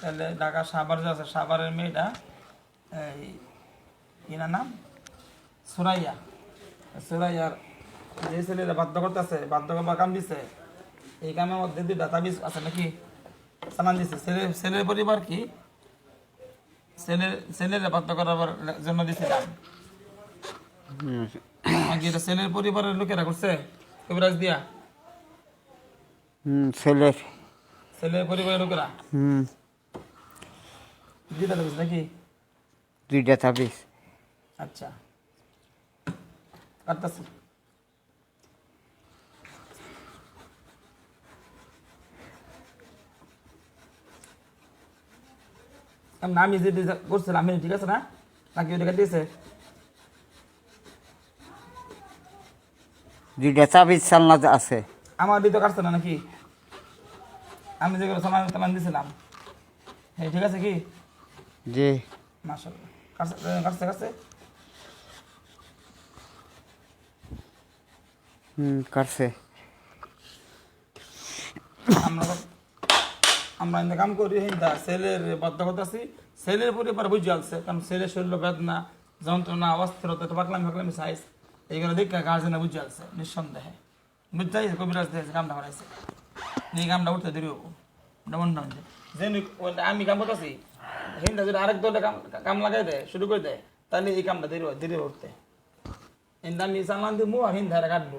তাহলে ঢাকা সাভার যে আছে সাভারের মেয়েটা এই কিনা নাম? সুরাইয়া। সুরাইয়ার যে ছেলেরা বাধ্য করতেছে বাধ্য করবার কাম দিছে এই কামের মধ্যে দুইটা তাবিজ আছে নাকি? সালান দিছে। ছেলে ছেলের পরিবার কি? ছেলের ছেলের বাধ্য করার জন্য দিছিলাম হুম, এটা ছেলের পরিবারের লোকেরা করছে? কবিরাজ দিয়া? হুম, ছেলের। ছেলের পরিবারের লোকেরা? হুম। দুইটা তাবিজ নাকি? দুইটা তাবিজ আচ্ছা। কাটতাছি। আমি যে করছিলাম আমি ঠিক আছে না? নাকি ওটা কাটিয়েছে দুইটা তাবিজ চালনা আছে। আমার দিতে কাটছে না নাকি? আমি যেগুলো সামান সামান দিয়েছিলাম হ্যাঁ ঠিক আছে কি? হুম কাটছে। আমরা আমরা কাম করি হিন্দা ছেলের বাধ্য করতেছি। ছেলের পরিবার বুঝে আসছে কারণ ছেলের শরীর বেদনা যন্ত্রণা অস্থিরতা তো পাকলামি ফাকলামি সাইজ এইগুলো দেখে গার্জেনে বুঝে আসছে নিঃসন্দেহে। বুঝতে কবিরাজ দিয়েছে কামটা করাইছে এই কামটা উঠতে দেরি হব। যেমন না যে আমি কাম করতেছি হিন্দা যদি আরেক দলে কাম কাম লাগাই দেয়, শুরু করে দেয়, তাহলে এই কামটা দেরি দেরি উঠতে। হিন্দা আমি সামান দিব আর হিন্দা কাটবো।